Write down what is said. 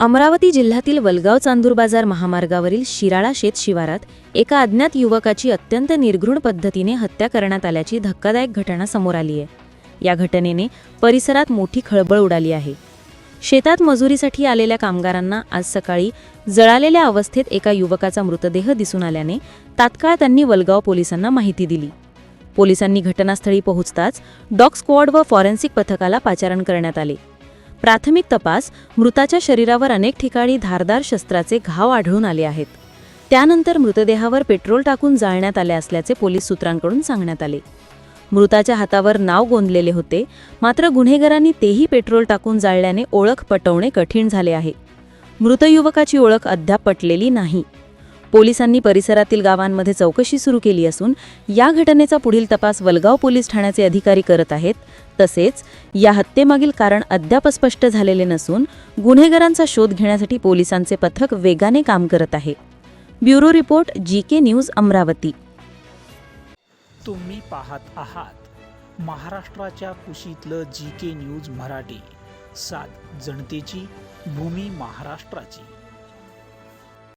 अमरावती जिल्ह्यातील वलगाव चांदूर बाजार महामार्गावरील शिराळा शेत शिवारात एका अज्ञात युवकाची अत्यंत निर्घृण पद्धतीने हत्या करण्यात आल्याची धक्कादायक घटना समोर आली आहे. या घटनेने परिसरात मोठी खळबळ उडाली आहे. शेतात मजुरीसाठी आलेल्या कामगारांना आज सकाळी जळालेल्या अवस्थेत एका युवकाचा मृतदेह दिसून आल्याने तात्काळ त्यांनी वलगाव पोलिसांना माहिती दिली. पोलिसांनी घटनास्थळी पोहोचताच डॉग स्क्वॉड व फॉरेन्सिक पथकाला पाचारण करण्यात आले. प्राथमिक तपास मृताच्या शरीरावर अनेक ठिकाणी धारदार शस्त्राचे घाव आढळून आले आहेत. त्यानंतर मृतदेहावर पेट्रोल टाकून जाळण्यात आले असल्याचे पोलीस सूत्रांकडून सांगण्यात आले. मृताच्या हातावर नाव गोंदलेले होते मात्र गुन्हेगारांनी तेही पेट्रोल टाकून जाळल्याने ओळख पटवणे कठीण झाले आहे. मृत युवकाची ओळख अद्याप पटलेली नाही. पोलिसांनी परिसरातील गावांमध्ये चौकशी सुरू केली असून या घटनेचा पुढील तपास वलगाव पोलीस ठाण्याचे अधिकारी करत आहेत. तसेच या हत्येमागील कारण अद्याप स्पष्ट झालेले नसून गुन्हेगारांचा शोध घेण्यासाठी पोलिसांचे पथक वेगाने काम करत आहे. Bureau report G K news Amravati. तुम्ही पाहत आहात महाराष्ट्राच्या कुशीतलं जी के न्यूज मराठी. सात जनतेची भूमी महाराष्ट्राची.